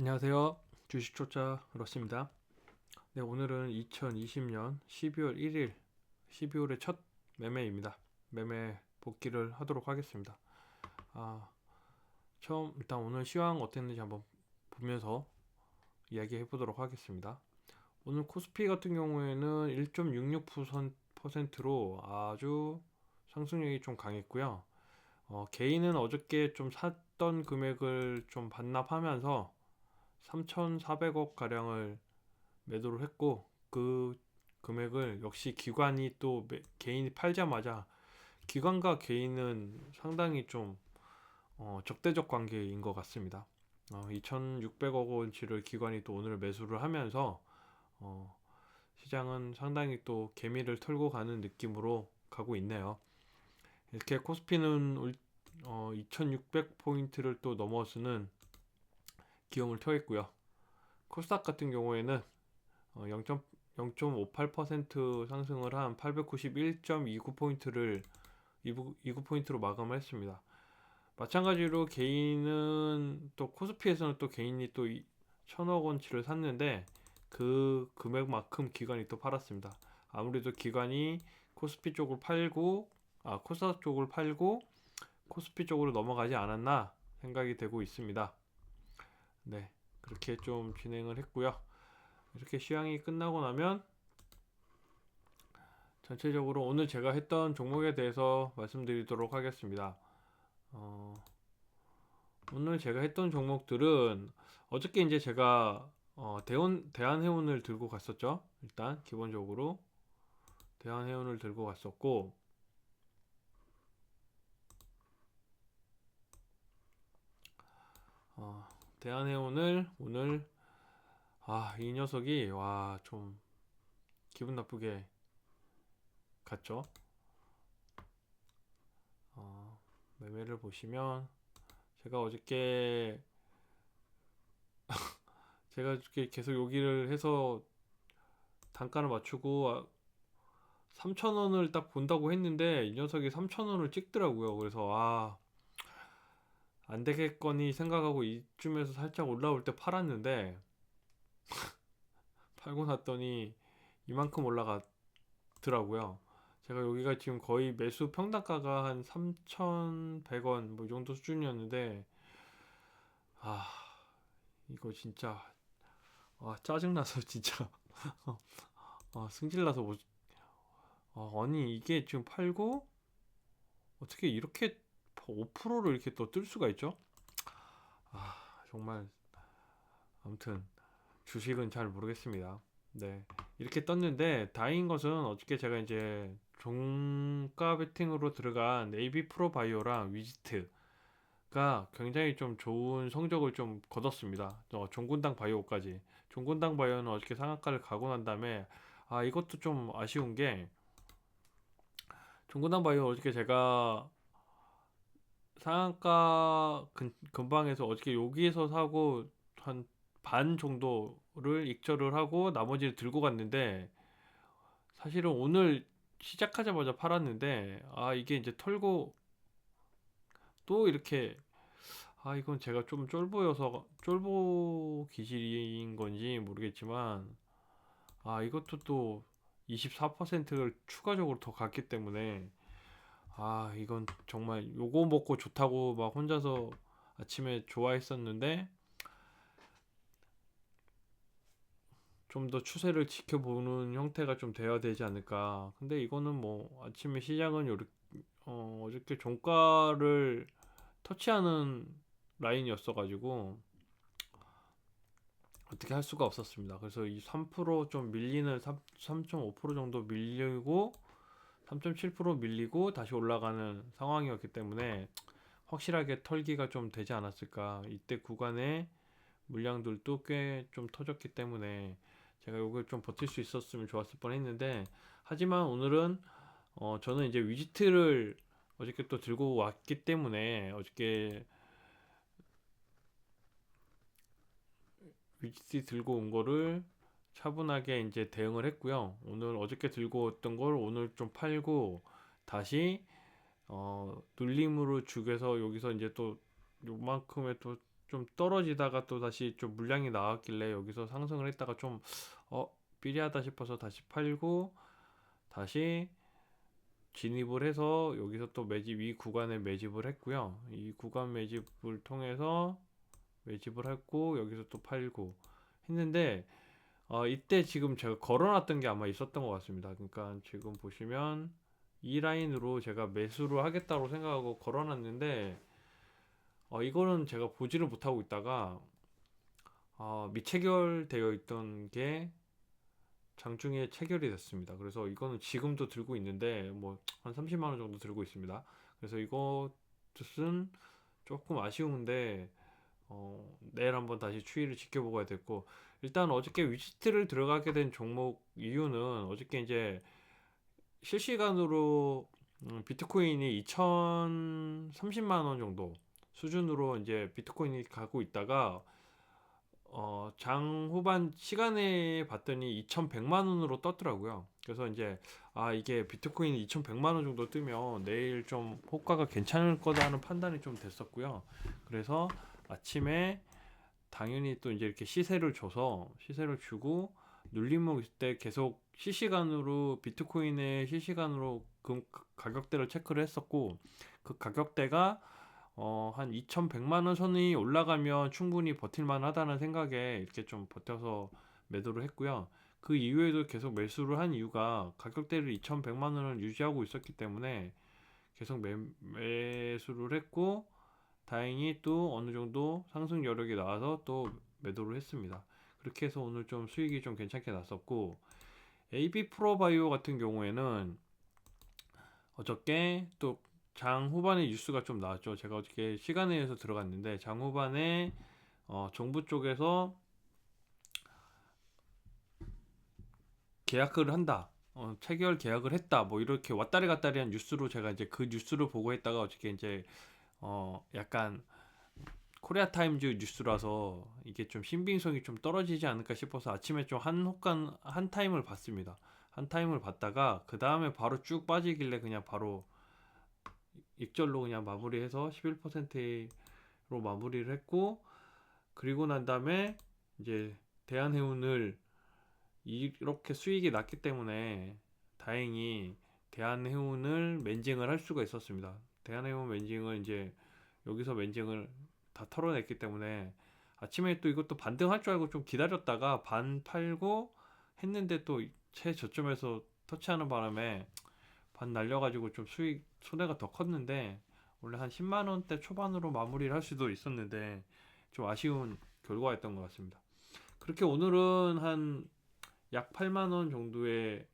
안녕하세요. 주식 초짜 러스입니다. 네, 오늘은 2020년 12월 1일 12월의 첫 매매입니다. 매매 복귀를 하도록 하겠습니다. 아, 처음 일단 오늘 시황 어땠는지 한번 보면서 이야기해 보도록 하겠습니다. 오늘 코스피 같은 경우에는 1.66%로 아주 상승력이 좀 강했고요. 어, 개인은 어저께 좀 샀던 금액을 좀 반납하면서 3,400억 가량을 매도를 했고 그 금액을 역시 기관이 또 매, 개인이 팔자마자 기관과 개인은 상당히 좀 어, 적대적 관계인 것 같습니다. 어, 2,600억 원치를 기관이 또 오늘 매수를 하면서 어, 시장은 상당히 또 개미를 털고 가는 느낌으로 가고 있네요. 이렇게 코스피는 어, 2,600 포인트를 또 넘어서는 기염을 토했고요. 코스닥 같은 경우에는 0.58% 어, 상승을 한 891.29포인트를 29포인트로 마감을 했습니다. 마찬가지로 개인은 또 코스피에서는 또 개인이 또 천억 원치를 샀는데 그 금액만큼 기관이 또 팔았습니다. 아무래도 기관이 코스피 쪽을 팔고 아 코스닥 쪽을 팔고 코스피 쪽으로 넘어가지 않았나 생각이 되고 있습니다. 네, 그렇게 좀 진행을 했고요. 이렇게 시황이 끝나고 나면 전체적으로 오늘 제가 했던 종목에 대해서 말씀드리도록 하겠습니다. 어, 오늘 제가 했던 종목들은 어저께 이제 제가 어, 대원, 대한해운을 들고 갔었죠. 일단 기본적으로 대한해운을 들고 갔었고 어, 대한해운을 오늘 아 이 녀석이 와 좀 기분 나쁘게 갔죠. 어, 매매를 보시면 제가 어저께 제가 이렇게 계속 여기를 해서 단가를 맞추고 3,000원을 딱 본다고 했는데 이 녀석이 3,000원을 찍더라고요. 그래서 아 안 되겠거니 생각하고 이쯤에서 살짝 올라올 때 팔았는데 팔고 났더니 이만큼 올라갔더라고요. 제가 여기가 지금 거의 매수 평단가가 한 3,100원 뭐 이 정도 수준이었는데 아 이거 진짜 아 짜증나서 진짜 아 승질나서 뭐 아, 아니 이게 지금 팔고 어떻게 이렇게 5%를 이렇게 또 뜰 수가 있죠? 아, 정말 아무튼 주식은 잘 모르겠습니다. 네. 이렇게 떴는데 다행인 것은 어저께 제가 이제 종가 베팅으로 들어간 AB 프로바이오랑 위지트가 굉장히 좀 좋은 성적을 좀 거뒀습니다. 어, 종군당 바이오까지. 종군당 바이오는 어저께 상한가를 가고 난 다음에 아 이것도 좀 아쉬운 게 종군당 바이오 어저께 제가 상한가 근, 근방에서 어저께 여기에서 사고 한 반 정도를 익절을 하고 나머지를 들고 갔는데 사실은 오늘 시작하자마자 팔았는데 아 이게 이제 털고 또 이렇게 아 이건 제가 좀 쫄보여서 쫄보 기질인 건지 모르겠지만 아 이것도 또 24%를 추가적으로 더 갔기 때문에 아, 이건 정말 요거 먹고 좋다고 막 혼자서 아침에 좋아했었는데 좀 더 추세를 지켜보는 형태가 좀 돼야 되지 않을까. 근데 이거는 뭐 아침에 시장은 요렇게 어, 어저께 종가를 터치하는 라인이었어 가지고 어떻게 할 수가 없었습니다. 그래서 이 3%좀 밀리는 3.5% 정도 밀리고 3.7% 밀리고 다시 올라가는 상황이었기 때문에 확실하게 털기가 좀 되지 않았을까. 이때 구간에 물량들도 꽤 좀 터졌기 때문에 제가 이걸 좀 버틸 수 있었으면 좋았을 뻔 했는데 하지만 오늘은 어 저는 이제 위지트를 어저께 또 들고 왔기 때문에 어저께 위지트 들고 온 거를 차분하게 이제 대응을 했고요. 오늘 어저께 들고 왔던 걸 오늘 좀 팔고 다시 어 눌림으로 죽여서 여기서 이제 또 요만큼의 또 좀 떨어지다가 또 다시 좀 물량이 나왔길래 여기서 상승을 했다가 좀 어, 삐리하다 싶어서 다시 팔고 다시 진입을 해서 여기서 또 매집 이 구간에 매집을 했고요. 이 구간 매집을 통해서 매집을 했고 여기서 또 팔고 했는데 어, 이때 지금 제가 걸어놨던 게 아마 있었던 것 같습니다. 그러니까 지금 보시면 이 라인으로 제가 매수를 하겠다고 생각하고 걸어놨는데 어, 이거는 제가 보지를 못하고 있다가 어, 미체결되어 있던 게 장중에 체결이 됐습니다. 그래서 이거는 지금도 들고 있는데 뭐 한 30만 원 정도 들고 있습니다. 그래서 이것은 조금 아쉬운데 어, 내일 한번 다시 추이를 지켜보고 야 됐고 일단 어저께 위치트를 들어가게 된 종목 이유는 어저께 이제 실시간으로 음, 비트코인이 2,030만 원 정도 수준으로 이제 비트코인이 가고 있다가 어, 장 후반 시간에 봤더니 2,100만 원으로 떴더라고요. 그래서 이제 아 이게 비트코인이 2,100만 원 정도 뜨면 내일 좀 호가가 괜찮을 거다는 판단이 좀 됐었고요. 그래서 아침에 당연히 또 이제 이렇게 시세를 줘서 시세를 주고 눌림목 있을 때 계속 실시간으로 비트코인의 실시간으로 그 가격대를 체크를 했었고 그 가격대가 어, 한 2,100만 원 선이 올라가면 충분히 버틸만 하다는 생각에 이렇게 좀 버텨서 매도를 했고요. 그 이후에도 계속 매수를 한 이유가 가격대를 2,100만 원을 유지하고 있었기 때문에 계속 매, 매수를 했고 다행히 또 어느 정도 상승 여력이 나와서 또 매도를 했습니다. 그렇게 해서 오늘 좀 수익이 좀 괜찮게 났었고 AB 프로바이오 같은 경우에는 어저께 또 장 후반에 뉴스가 좀 나왔죠. 제가 어저께 시간에 의해서 들어갔는데 장 후반에 어, 정부 쪽에서 계약을 한다. 어, 체결 계약을 했다. 뭐 이렇게 왔다리 갔다리 한 뉴스로 제가 이제 그 뉴스를 보고 했다가 어저께 이제 어 약간 코리아 타임즈 뉴스라서 이게 좀 신빙성이 좀 떨어지지 않을까 싶어서 아침에 좀한 호간 한 타임을 봤습니다. 한 타임을 봤다가 그 다음에 바로 쭉 빠지길래 그냥 바로 익절로 그냥 마무리해서 11%로 마무리를 했고 그리고 난 다음에 이제 대한해운을 이렇게 수익이 났기 때문에 다행히 대한해운을 멘징을 할 수가 있었습니다. 대한해운 멘징을 이제 여기서 멘징을 다 털어냈기 때문에 아침에 또 이것도 반등할 줄 알고 좀 기다렸다가 반 팔고 했는데 또 최저점에서 터치하는 바람에 반 날려가지고 좀 수익 손해가 더 컸는데 원래 한 10만 원대 초반으로 마무리를 할 수도 있었는데 좀 아쉬운 결과였던 것 같습니다. 그렇게 오늘은 한 약 8만 원 정도의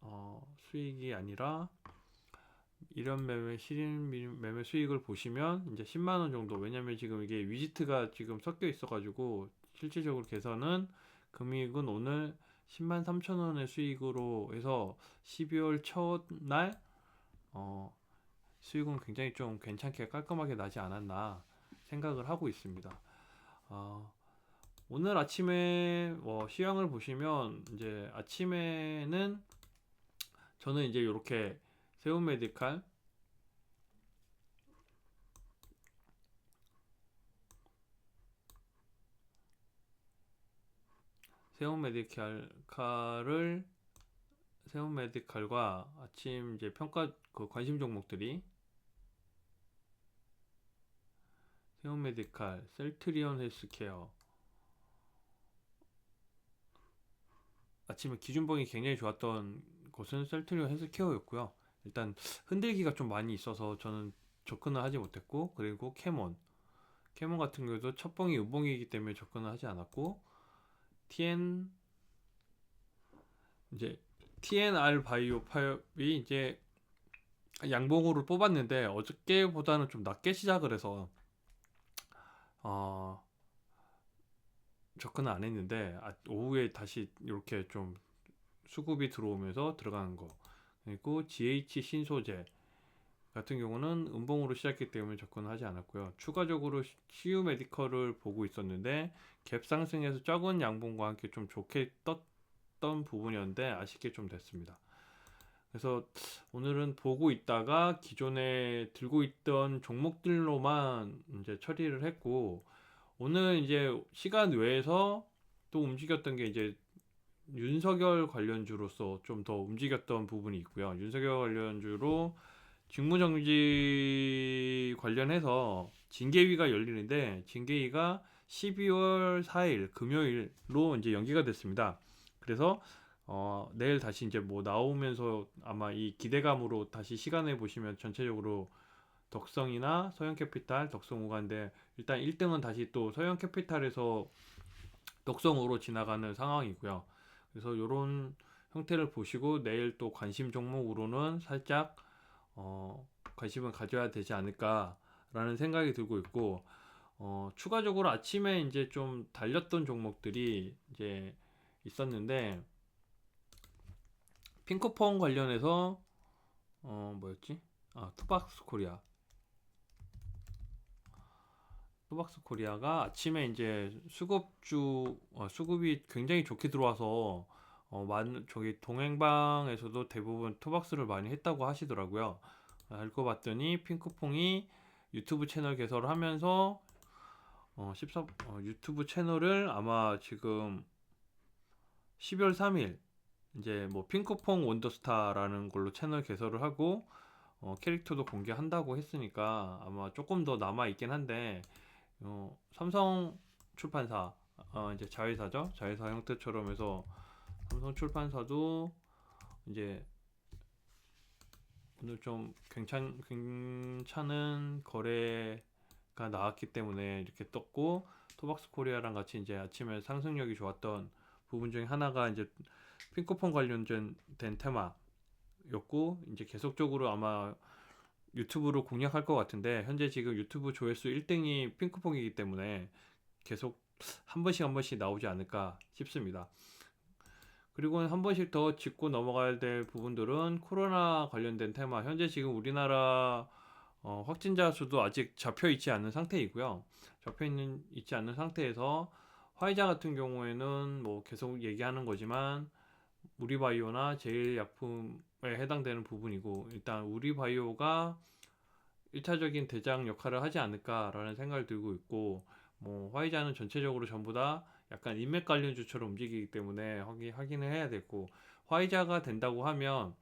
어, 수익이 아니라 이런 매매 실인 매매 수익을 보시면 이제 10만 원 정도 왜냐면 지금 이게 위지트가 지금 섞여 있어 가지고 실질적으로 계산은 금액은 오늘 10만 3천 원의 수익으로 해서 12월 첫날 어, 수익은 굉장히 좀 괜찮게 깔끔하게 나지 않았나 생각을 하고 있습니다. 어, 오늘 아침에 뭐 시황을 보시면 이제 아침에는 저는 이제 이렇게 세운 메디칼. 세운 메디칼을 세운 메디칼과 아침 이제 평가 그 관심 종목들이. 세운 메디칼, 셀트리온 헬스케어. 아침에 기준봉이 굉장히 좋았던 곳은 셀트리온 헬스케어였고요. 일단 흔들기가 좀 많이 있어서 저는 접근을 하지 못했고 그리고 캐몬 캐몬 같은 경우도 첫 봉이 음봉이기 때문에 접근을 하지 않았고 TN 이제 TNR 바이오 파업이 이제 양봉으로 뽑았는데 어저께보다는 좀 낮게 시작을 해서 어 접근을 안 했는데 아, 오후에 다시 이렇게 좀 수급이 들어오면서 들어가는 거 그리고 GH 신소재 같은 경우는 음봉으로 시작했기 때문에 접근을 하지 않았고요. 추가적으로 CU 메디컬을 보고 있었는데 갭 상승에서 적은 양봉과 함께 좀 좋게 떴던 부분이었는데 아쉽게 좀 됐습니다. 그래서 오늘은 보고 있다가 기존에 들고 있던 종목들로만 이제 처리를 했고 오늘 이제 시간 외에서 또 움직였던 게 이제 윤석열 관련주로서 좀 더 움직였던 부분이 있고요. 윤석열 관련주로 직무정지 관련해서 징계위가 열리는데 징계위가 12월 4일 금요일로 이제 연기가 됐습니다. 그래서 어, 내일 다시 이제 뭐 나오면서 아마 이 기대감으로 다시 시간을 보시면 전체적으로 덕성이나 서영캐피탈, 덕성우가인데 일단 1등은 다시 또 서영캐피탈에서 덕성으로 지나가는 상황이고요. 그래서 이런 형태를 보시고 내일 또 관심 종목으로는 살짝 어, 관심을 가져야 되지 않을까라는 생각이 들고 있고 어, 추가적으로 아침에 이제 좀 달렸던 종목들이 이제 있었는데 핑크퐁 관련해서 어 뭐였지? 아 투박스 코리아 투박스 코리아가 아침에 이제 수급주 어, 수급이 굉장히 좋게 들어와서 어, 많은 저기 동행방에서도 대부분 투박스를 많이 했다고 하시더라고요. 알고 봤더니 핑크퐁이 유튜브 채널 개설을 하면서 어, 14, 어, 유튜브 채널을 아마 지금 12월 3일 이제 뭐 핑크퐁 원더스타라는 걸로 채널 개설을 하고 어, 캐릭터도 공개한다고 했으니까 아마 조금 더 남아 있긴 한데 어, 삼성 출판사 어, 이제 자회사죠? 자회사 형태처럼 해서 삼성 출판사도 이제 오늘 좀 괜찮 괜찮은 거래가 나왔기 때문에 이렇게 떴고 토박스 코리아랑 같이 이제 아침에 상승력이 좋았던 부분 중에 하나가 이제 핑크폰 관련된 된 테마였고 이제 계속적으로 아마 유튜브로 공략할 것 같은데 현재 지금 유튜브 조회수 1등이 핑크퐁이기 때문에 계속 한 번씩 한 번씩 나오지 않을까 싶습니다. 그리고 한 번씩 더 짚고 넘어가야 될 부분들은 코로나 관련된 테마. 현재 지금 우리나라 어, 확진자 수도 아직 잡혀 있지 않은 상태이고요. 잡혀 있는 있지 않은 상태에서 화이자 같은 경우에는 뭐 계속 얘기하는 거지만 우리바이오나 제일약품에 해당되는 부분이고 일단 우리바이오가 1차적인 대장 역할을 하지 않을까라는 생각을 들고 있고 뭐 화이자는 전체적으로 전부 다 약간 인맥 관련주처럼 움직이기 때문에 확인, 확인을 해야 되고 화이자가 된다고 하면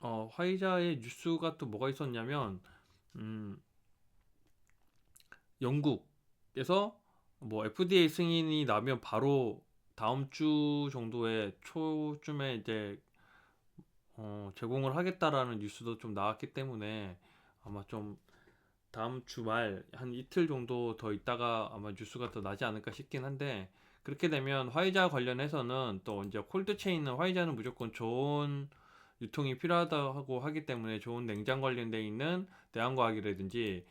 어, 화이자의 뉴스가 또 뭐가 있었냐면 음, 영국에서 뭐 FDA 승인이 나면 바로 다음 주 정도에 초쯤에 이제 어, 제공을 하겠다라는 뉴스도 좀 나왔기 때문에 아마 좀 다음 주말 한 이틀 정도 더 있다가 아마 뉴스가 더 나지 않을까 싶긴 한데 그렇게 되면 화이자 관련해서는 또 이제 콜드 체인은 화이자는 무조건 좋은 유통이 필요하다고 하기 때문에 좋은 냉장 관련돼 있는 대한과학이라든지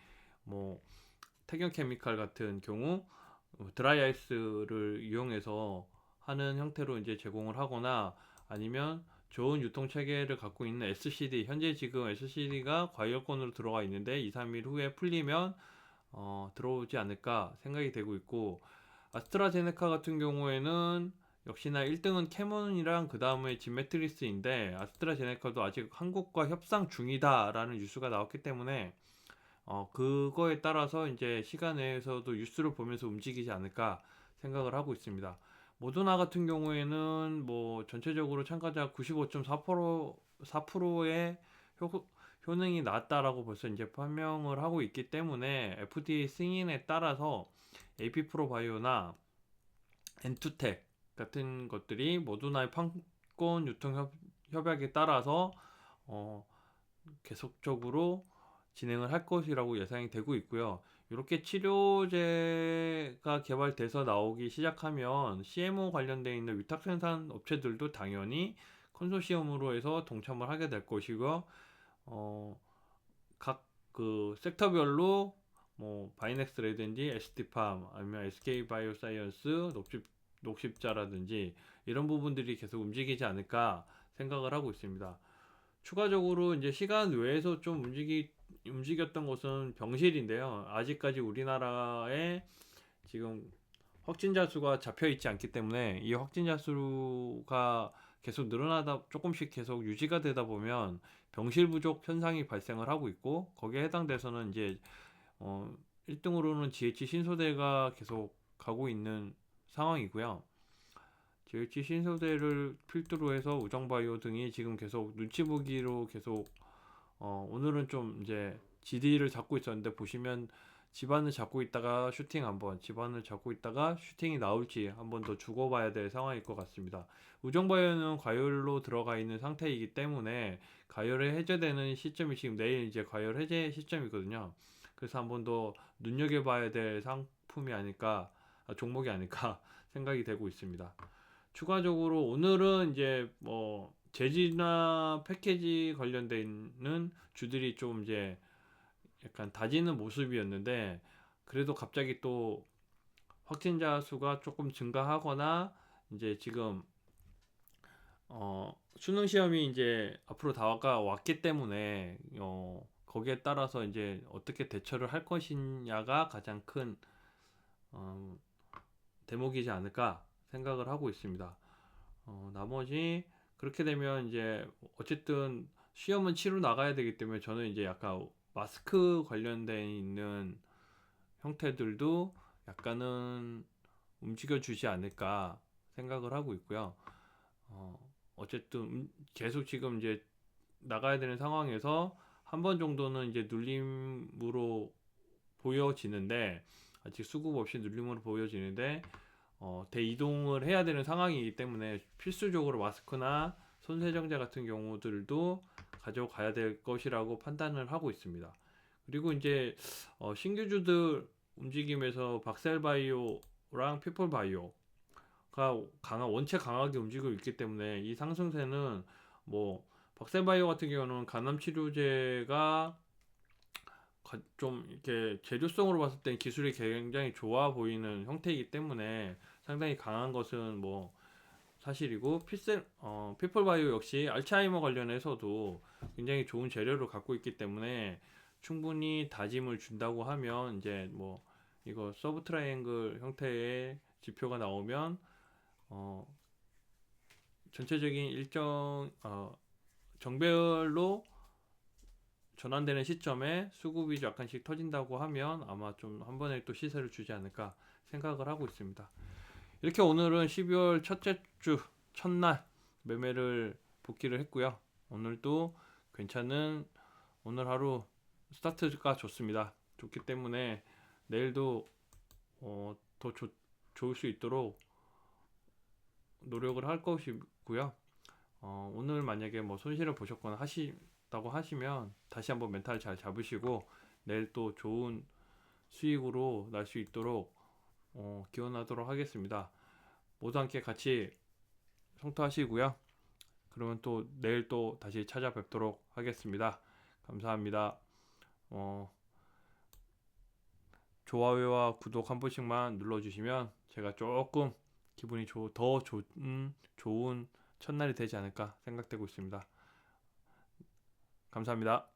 뭐 태경케미칼 같은 경우 드라이아이스를 이용해서 하는 형태로 이제 제공을 하거나 아니면 좋은 유통 체계를 갖고 있는 SCD 현재 지금 SCD가 과열권으로 들어가 있는데 2, 3일 후에 풀리면 어, 들어오지 않을까 생각이 되고 있고 아스트라제네카 같은 경우에는 역시나 1등은 캐몬이랑 그 다음에 진메트리스인데 아스트라제네카도 아직 한국과 협상 중이다라는 뉴스가 나왔기 때문에 어, 그거에 따라서 이제 시간 내에서도 뉴스를 보면서 움직이지 않을까 생각을 하고 있습니다. 모더나 같은 경우에는 뭐 전체적으로 참가자 95.4% 4%의 효, 효능이 낮다라고 벌써 이제 판명을 하고 있기 때문에 FDA 승인에 따라서 AP 프로바이오나 엔투텍 같은 것들이 모더나의 판권 유통 협, 협약에 따라서 어, 계속적으로 진행을 할 것이라고 예상이 되고 있고요. 이렇게 치료제가 개발돼서 나오기 시작하면 CMO 관련되어 있는 위탁 생산 업체들도 당연히 컨소시엄으로 해서 동참을 하게 될 것이고 어, 각 그 섹터별로 뭐 바이넥스라든지 ST팜 아니면 SK 바이오사이언스 녹십 녹십자라든지 이런 부분들이 계속 움직이지 않을까 생각을 하고 있습니다. 추가적으로 이제 시간 외에서 좀 움직이 움직였던 곳은 병실인데요. 아직까지 우리나라에 지금 확진자 수가 잡혀 있지 않기 때문에 이 확진자 수가 계속 늘어나다 조금씩 계속 유지가 되다 보면 병실 부족 현상이 발생을 하고 있고 거기에 해당돼서는 이제 어 1등으로는 GH 신소대가 계속 가고 있는 상황이고요. GH 신소대를 필두로 해서 우정바이오 등이 지금 계속 눈치 보기로 계속 어 오늘은 좀 이제 GD를 잡고 있었는데 보시면 집안을 잡고 있다가 슈팅 한번, 집안을 잡고 있다가 슈팅이 나올지 한번더 주고봐야 될 상황일 것 같습니다. 우정바이오는 과열로 들어가 있는 상태이기 때문에 과열이 해제되는 시점이 지금 내일 이제 과열 해제 시점이거든요. 그래서 한번 더 눈여겨봐야 될 상품이 아닐까, 아, 종목이 아닐까 생각이 되고 있습니다. 추가적으로 오늘은 이제 뭐 재지나 패키지 있는 주들이 좀 이제 약간 다지는 모습이었는데 그래도 갑자기 또 확진자 수가 조금 증가하거나 이제 지금 어 수능 시험이 이제 앞으로 다가 왔기 때문에 어 거기에 따라서 이제 어떻게 대처를 할 것이냐가 가장 큰 어, 대목이지 않을까 생각을 하고 있습니다. 어, 나머지 그렇게 되면 이제 어쨌든 시험은 치러 나가야 되기 때문에 저는 이제 약간 마스크 관련돼 있는 형태들도 약간은 움직여 주지 않을까 생각을 하고 있고요. 어, 어쨌든 음, 계속 지금 이제 나가야 되는 상황에서 한 번 정도는 이제 눌림으로 보여지는데 아직 수급 없이 눌림으로 보여지는데 어, 대이동을 해야 되는 상황이기 때문에 필수적으로 마스크나 손 세정제 같은 경우들도 가져가야 될 것이라고 판단을 하고 있습니다. 그리고 이제 어, 신규주들 움직임에서 박셀바이오랑 피플바이오가 강한 원체 강하게 움직이고 있기 때문에 이 상승세는 뭐 박셀바이오 같은 경우는 간암 치료제가 좀 이렇게 재료성으로 봤을 때 기술이 굉장히 좋아 보이는 형태이기 때문에 상당히 강한 것은 뭐 사실이고 피셀 어 피플바이오 역시 알츠하이머 관련해서도 굉장히 좋은 재료를 갖고 있기 때문에 충분히 다짐을 준다고 하면 이제 뭐 이거 서브 트라이앵글 형태의 지표가 나오면 어 전체적인 일정 어 정별로 전환되는 시점에 수급이 약간씩 터진다고 하면 아마 좀 한 번에 또 시세를 주지 않을까 생각을 하고 있습니다. 이렇게 오늘은 12월 첫째 주 첫날 매매를 복귀를 했고요. 오늘도 괜찮은 오늘 하루 스타트가 좋습니다. 좋기 때문에 내일도 어, 더 좋, 좋을 수 있도록 노력을 할 것이고요. 어, 오늘 만약에 뭐 손실을 보셨거나 하시 다고 하시면 다시 한번 멘탈 잘 잡으시고 내일 또 좋은 수익으로 날 수 있도록 어, 기원하도록 하겠습니다. 모두 함께 같이 성토하시고요. 그러면 또 내일 또 다시 찾아뵙도록 하겠습니다. 감사합니다. 어, 좋아요와 구독 한 번씩만 눌러주시면 제가 조금 기분이 조, 더 좋은, 좋은 첫날이 되지 않을까 생각되고 있습니다. 감사합니다.